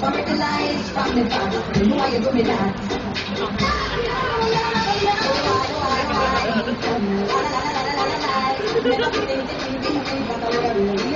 Commercialized from the back. Buhay ito may lahat. Lalalalalalalay. Lalalalalalalay.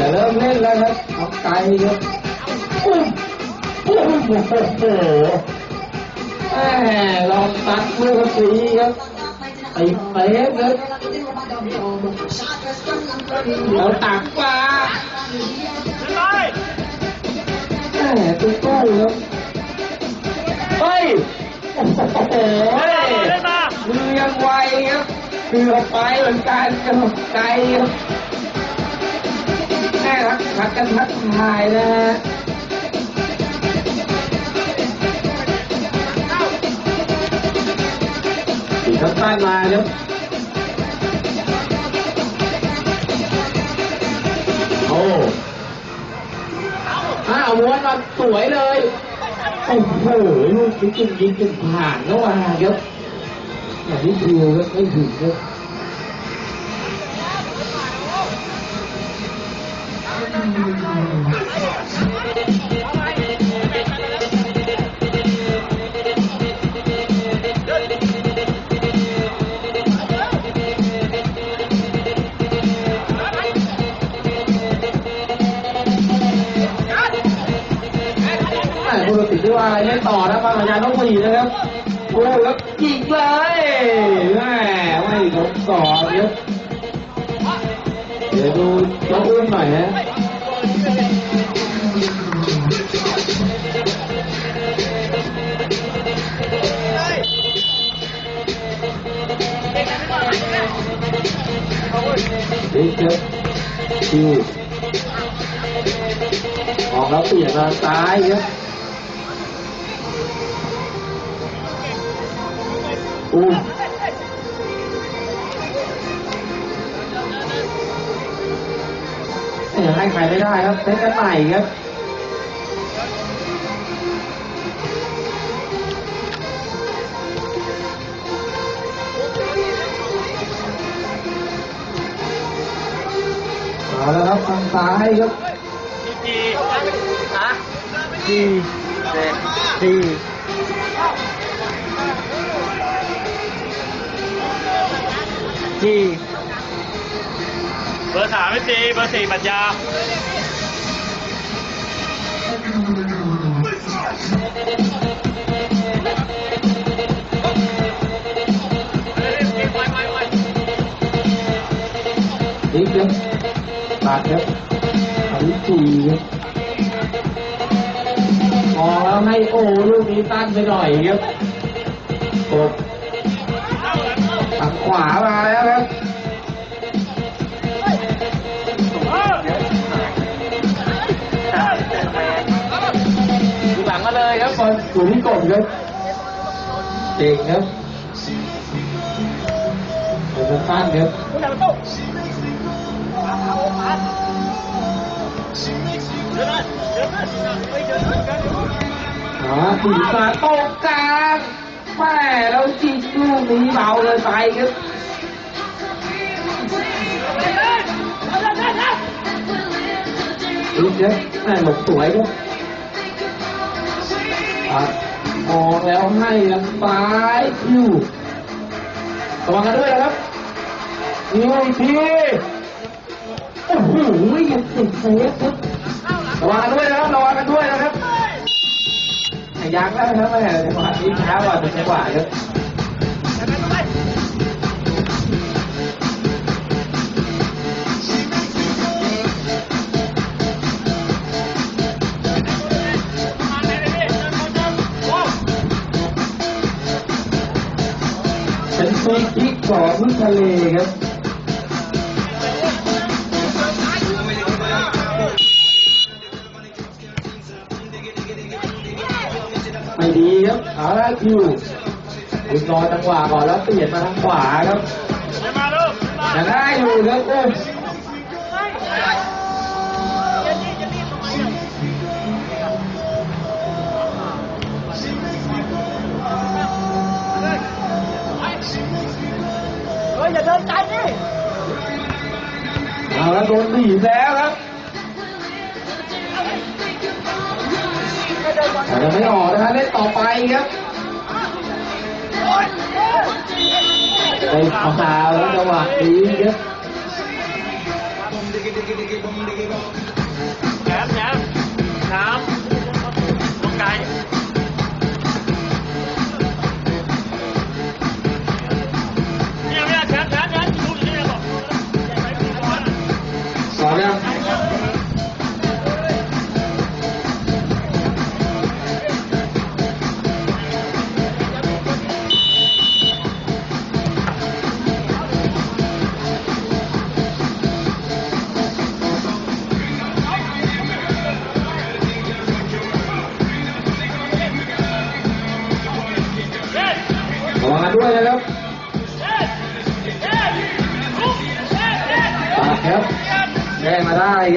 บเหลือเริ่มเล่นแล้วครับเอาไกลครับปุ้มปุ้มโอ้โหแหมลองตัดลูกสีครับติดเป๊ะครับแล้วตักปลาแหมตุ้ก้อยครับเฮ้ยโอ้โหมือยังไวครับเกือบไปเหมือนกันครับไกลครับ แม่รักรักกันทักทายนะฮะตีเขาตั้งมาครับโอ้อ้าวม้วนมาสวยเลยโอ้โหลูกนี้จุ่มยิงจุ่มผ่านเข้ามาครับอย่างนี้ดูครับไม่ถึงครับ แม่ปกติที่ว่าอะไรไม่ต่อนะบางพยานต้องสี่นะครับโอ้แล้วยิงเลยแม่ไม่ทดสอบเยอเดี๋ยวดูน้องอุ้มหน่อยนะ ดีเครับคิวออก ให้ใครไม่ได้ครับเซ็ตกันใหม่ครับเอาแล้วครับทางซ้ายครับสี่สี่สี่ เบอร์สามไม่ตีเบอร์สี่ปัญญานิดครับบาดครับอันนี้สี่ครับมอแล้วให้โอ้ลูกนี้ตั้งไปหน่อยครับกดทางขวามาแล้วครับ มาเลยครับบอลอยู่ที่กดครับเก่งครับเป็นสั้นครับหาถึง มาตรงกแล้วให้ลยไปครับดูเยอะแลบสวยครับปัดมองแล้วให้ทางซ้ายคิวระวังกันด้วยนะครับนิวอีกทีโอ้โหยังติดเซฟครับระวังกันด้วยนะครับระวังกันด้วยนะครับยังแล้วนะครับแม่จังหวะนี้ช้ากว่าเป็นจังหวะครับเป็นฟรีคิกขอะ ทะเลครับไม่ดีครับเอาละคิวคุณรอจังหวะก่อนแล้วเปลี่ยนมาทางขวาครับยังได้อยู่ครับโอ้ ละโดนบีบแล้วครับแต่ยังไม่ออกนะฮะเล่นต่อไปครับไปขอขาวแล้วจังหวะนี้ครับ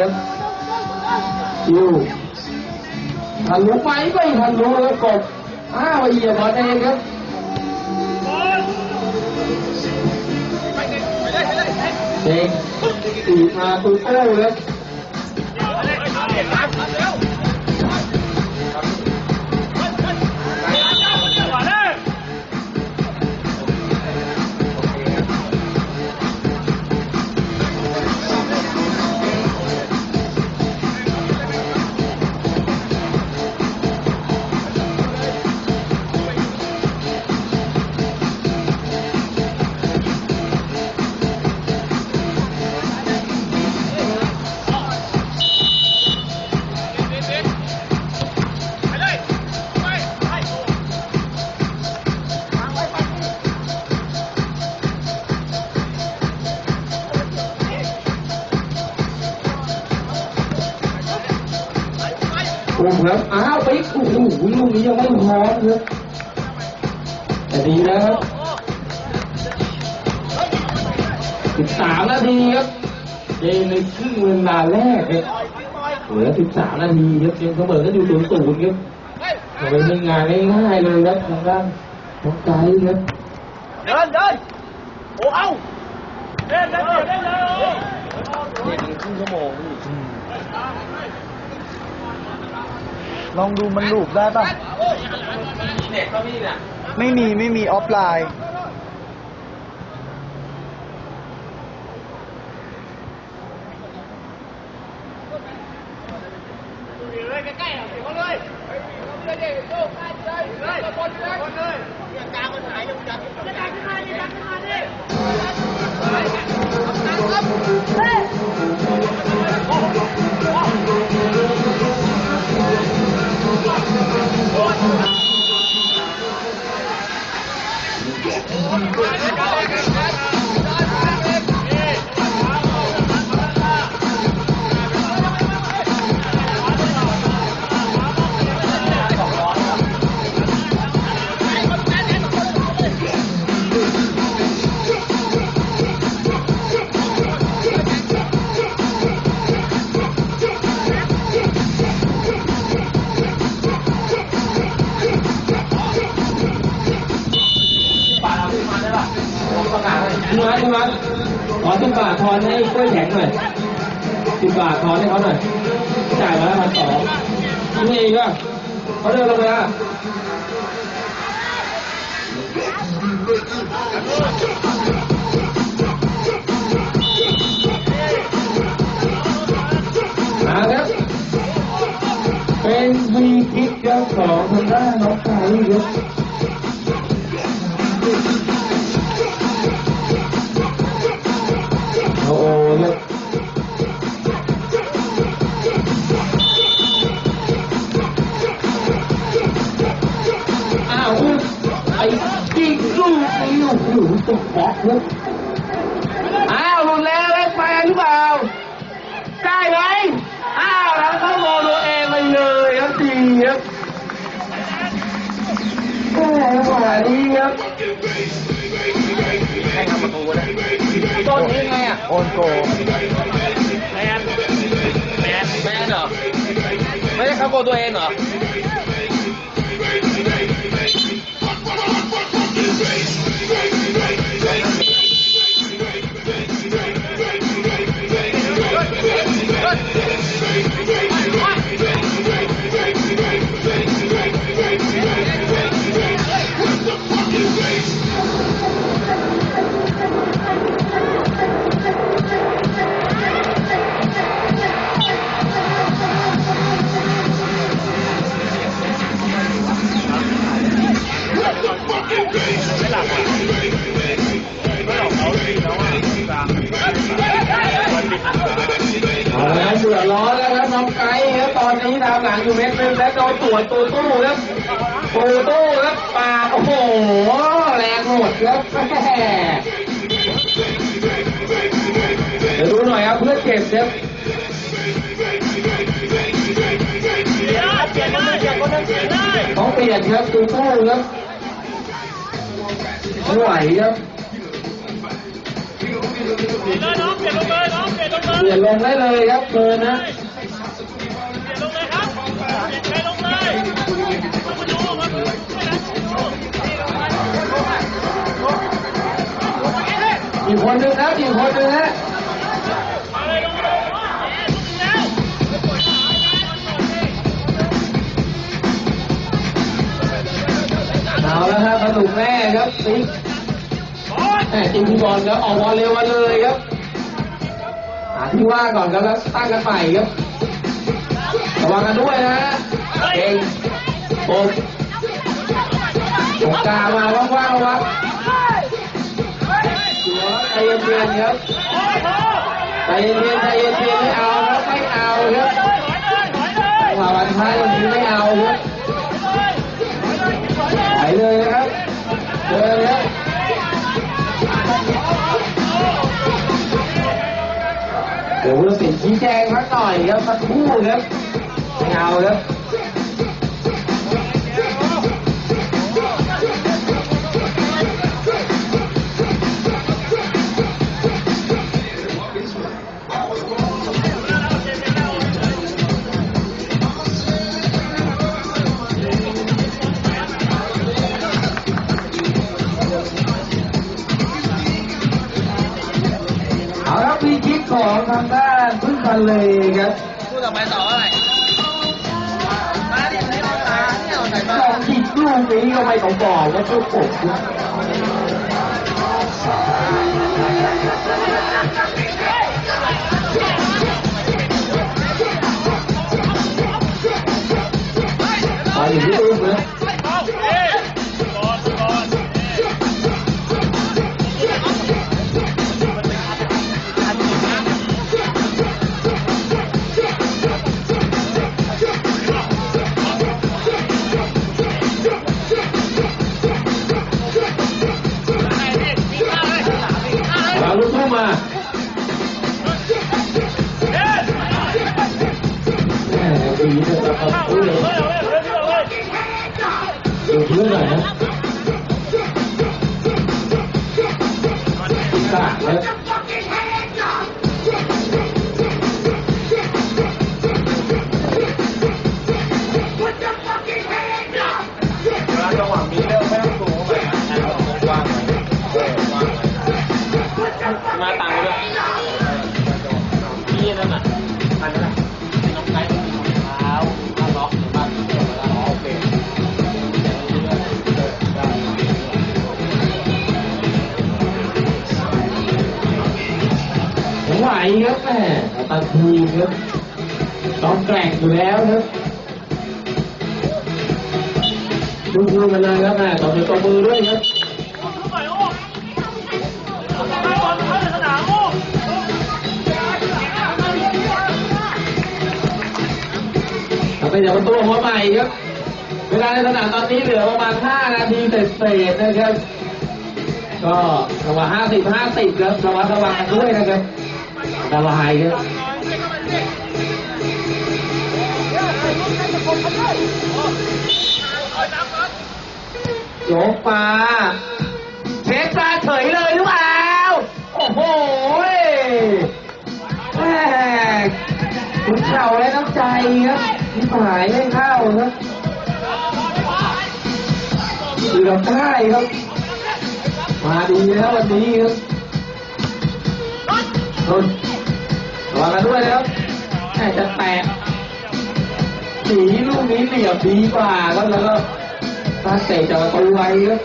ครับอยู่ทะลุไปไม่ทะลุแล้วกดอ้าวเหยียบบอลเองครับเด็กตีมาตูโต้ครับ อุ้มครับอ้าวปิ๊กโอ้โหลูกนี้ยังไม่พร้อมครับแต่ดีนะครับสิบสามนาทีครับเกมในครึ่งเวลาแรกครับเหลือสิบสามนาทีครับเกมเสมอกันอยู่ศูนย์ศูนย์ครับมันเป็นงานง่ายๆเลยครับทางด้านน้องไก่ครับเดินเดินโอ้เอ้าเล่นเล่นเล่นเลยเด็กครึ่งชั่วโมง ลองดูมันลูกได้ป่ะเด็กก็มีน่ะ ไม่มีไม่มีออฟไลน์ คุณมาคุณมขอสิบบาททอนให้กล้วยแข็งหน่อยสิบบาททอนให้เขาหน่อย จ่ายมาแล้วพันสองนี่เองก็เขาเดินลงไปอะมาครับเป็นวีคิกครับของทางด้านน้องไก่ครับ โอ้โหครับอ้าวไอ้กิ๊กลูกนี้โอ้โหตกบล็อกครับอ้าวหลุดแล้วเล่นไปหรือเปล่าได้ไหมอ้าวแล้วเข้าโมตัวเองไปเลยครับดีครับครับจังหวะนี้ครับให้ทำประตูนะต้นนี้ไงอะโอนโกแมนแมนแมนเหรอไม่ได้เข้าโกลตัวเองเหรอ ไม่ไหวครับเปลี่ยนเลยน้องเปลี่ยนลงเลยน้องเปลี่ยนลงเลยเปลี่ยนลงได้เลยครับเกินนะเปลี่ยนลงเลยครับเปลี่ยนใครลงเลยมาดูมาดูไม่นะดูอีกคนนึงนะอีกคนนึงนะมาเลยลงเลยแล้วเอาแล้วครับส นุกแน่ครับติ๊กบอลแหมจริงพี่บอลครับออกบอลเร็วมาเลยครับหาที่ว่างก่อนครับแล้วตั้งกันใหม่ครับระวังกันด้วยนะเก่งโอ้ผมกามาว่างๆวัดใจเย็นๆครับใจเย็นๆใจเย็นๆไม่เอาครับไม่เอาครับจังหวะวันท้ายอย่างนี้ไม่เอาครับ แจงพักหน่อยครับสักครู่ครับไม่เอาครับ ของทางด้านพึ่งพันเลยครับคู่ต่อไปต่ออะไรมาดิไหนมาตาเนี่ยเอาไหนมาลองคิดลูกนี้ก็ไม่ต้องบอกว่าชุดผมครับไปอยู่ที่ลูกนะเอา เอาลูกทุ่มม ไหวครับแม่ตาทีครับต้องแกร่งอยู่แล้วครับดูดูกันเลยครับแม่ต่อมือต่อมือด้วยครับไปโอ้ให้บอลเข้าในสนามโอ้ทำไปจากประตูหัวใหม่ครับ เวลาในสนามตอนนี้เหลือประมาณ 5 นาทีเศษๆนะครับ ก็ระหว่าง50 50ครับระวังระวังกันด้วยนะครับ อันตรายครับยกมาเทคมาเฉยเลยหรือเปล่า โอ้โหแม่ขุนเข่าและน้ำใจครับที่หายไม่เข้าครับเกือบได้ครับ มาดีแล้ววันนี้ครับนน วังกันด้วยนะครับแค่จะแตะสีลูกนี้เหลี่ยมดีกว่าครับแล้วก็ตาเตะจากประตูไวครับ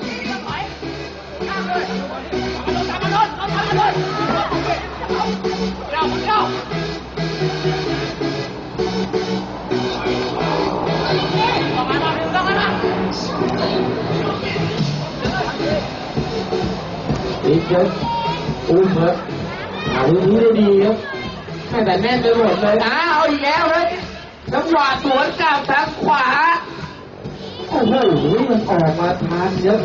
อีกครับอุ้มครับเอาลูกนี้ได้ดีครับ แต่แน่นไปหมดเลยอ้าวเอาอีกแล้วครับจังหวะสวนกลับทางขวา โอ้โหมันออกมาทานเยอะ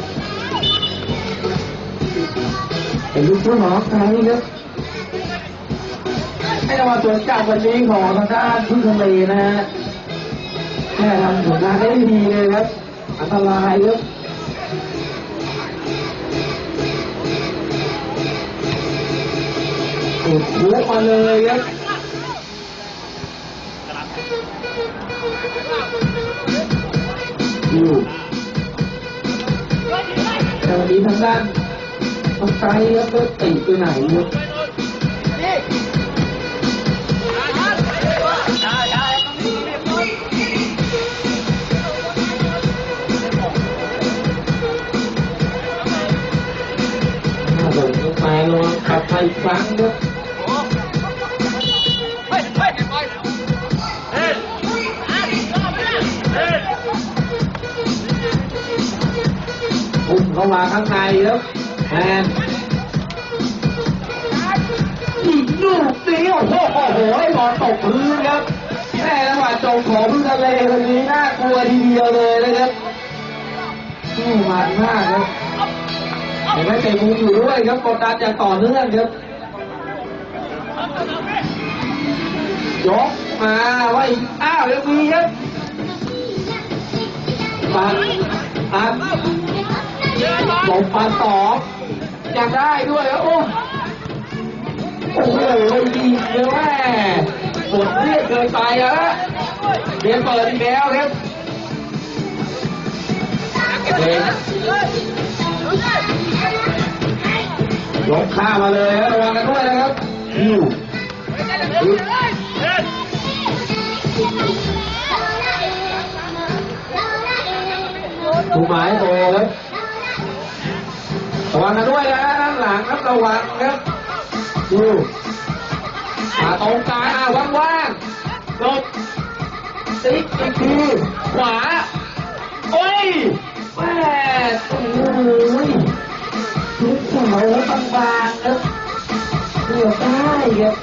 เป็นลูกผู้หมอใครครับให้จังหวะสวนกลับวันนี้ของทางด้านพึ่งทะเลนะฮะแค่ทำผลงานได้ดีเลยครับ อันตรายครับติดคุกมาเยอะ แต่วันนี้ทางด้านทางไกลครับก็ติดไปไหนครับน่า สนใจลงกลับไปอีกครั้งครับพุ่งเข้ามาข้างในครับแมนอีกลูกนี้โอ้โหโอ้โหให้บอลตกพื้นครับแม่จังหวะจงของพึ่งทะเลคนนี้น่ากลัวทีเดียวเลยนะครับนี่มันมากครับเห็นไหมเตะมุมอยู่ด้วยครับกดดันอย่างต่อเนื่องครับยกมาไว้อ้าวยังมีครับปัดปัด หลบปันสองอยากได้ด้วยโอ้โอ้โหดีเลยแม่ปวดเรียกเกินไปอะเรียนเปิดอีกแล้วครับเด็กยกข้ามาเลยระวังกันด้วยนะครับยิวถูกหมายโตครับ ระวังกันด้วยนะด้านหลังครับระวังครับดูมาตรงกลางอะว่างๆหลบติ๊กอีกทีขวาโอ้ยแม่โอ้ยทุกเสาวบางๆครับเกือบได้ครับ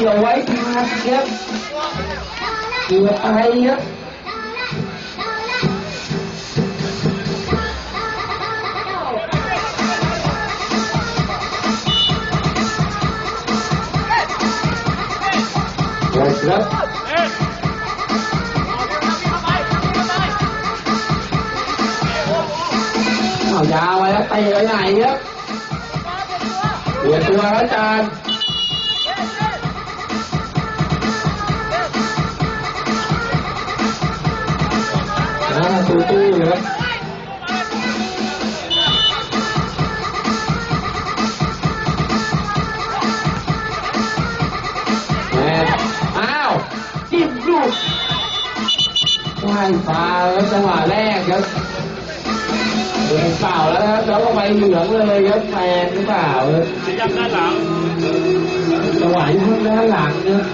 มันเกี่ยวไว้ทันครับเกือบไปครับโอ้ยครับเอายาวไปแล้วเตะไปไหนครับเปลี่ยนตัวแล้วอาจาร ตู้ตู้ครับแม่อ้าวจิ้มลูกว่ายฟ้าแล้วจังหวะแรกครับเดินเปล่าแล้วนะครับแล้วก็ไปเหลืองเลยครับแฟนหรือเปล่าครับสีดำด้านหลังจังหวะที่พุ่งด้านหลังเนี่ย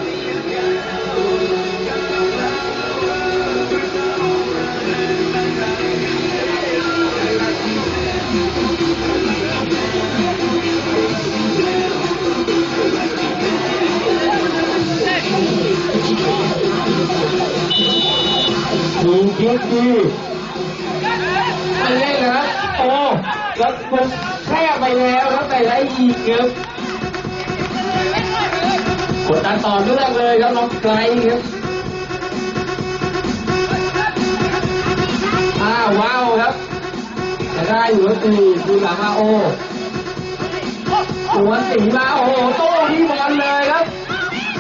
ดูคิดดีมัเล่นโอ้แล้วมัแค่ไปแล้วแล้วไปไรับกดดันต่อเนื่องเลยครับน้องไกลครั อ้าว้าวครับจะได้อยู่ก็ตีดูหลังมาโอตัวสีมาโอ้โหโต้ที่บอลเลยครับ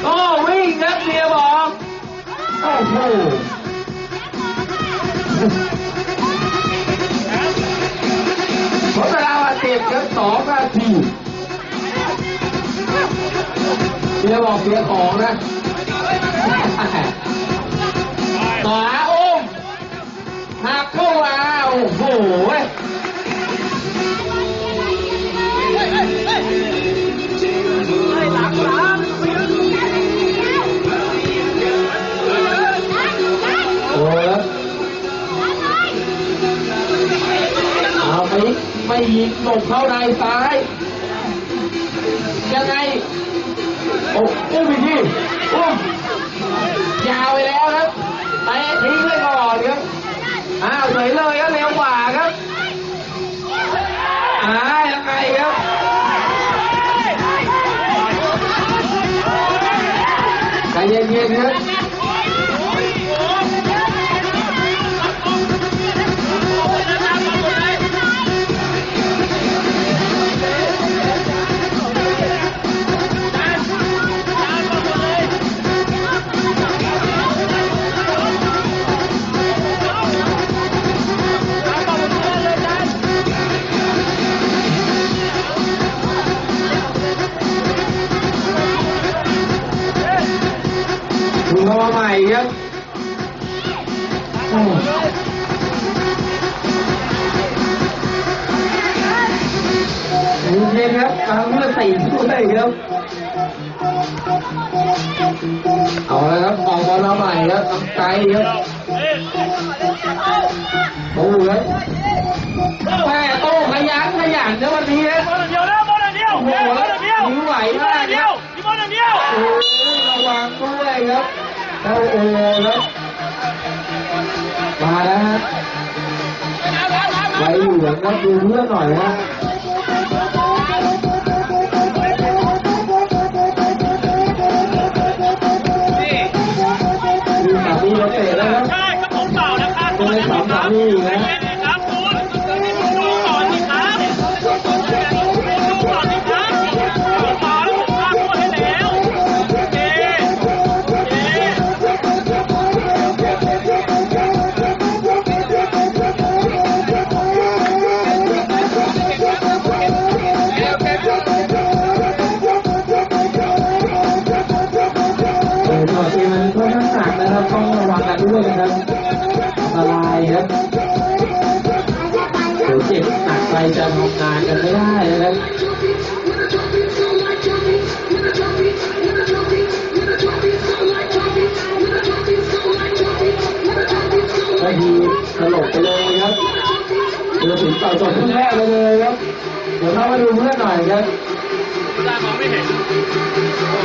โต้วิ่งครับเมียบอกโอ้โหหมดเวลาเจ็บครับสองนาทีเบียบอกเบียของนะต่อหา โอ้โหเว้ยโอ้ยเอาไปไม่ยิงหลบเข้าในซ้าย ยังไง โอ้อุ้มอีกทีอุ้มยาวไปแล้วครับเตะทิ้งเลยก่อนครับ อ้าวเฉยเลยเร็วกว่าครับ อ่ายังไงครับใจเย็นๆครับ ใหม่ครับโอ้เย็นๆครับตามเพื่อใส่ด้วยครับ เอาละครับออกบอลมาใหม่ครับทำไกลครับโอ้ครับแม่โต้ขยันขยันนะวันนี้นะบอลเดียวนะบอลเดียวบอลเดียวนิ้วไหวมากเดีคยรัวบมีบอลเดียวโอ้ยระวังด้วยครับ แล้าโอ้ครับมาแล้วฮะไว้เหลืองครับดูเพื่อนหน่อยฮะ จบครึ่งแรกไปเลยครับ เดี๋ยวเรามาดูเพื่อนหน่อยครับด้านมองไม่เห็นโอ้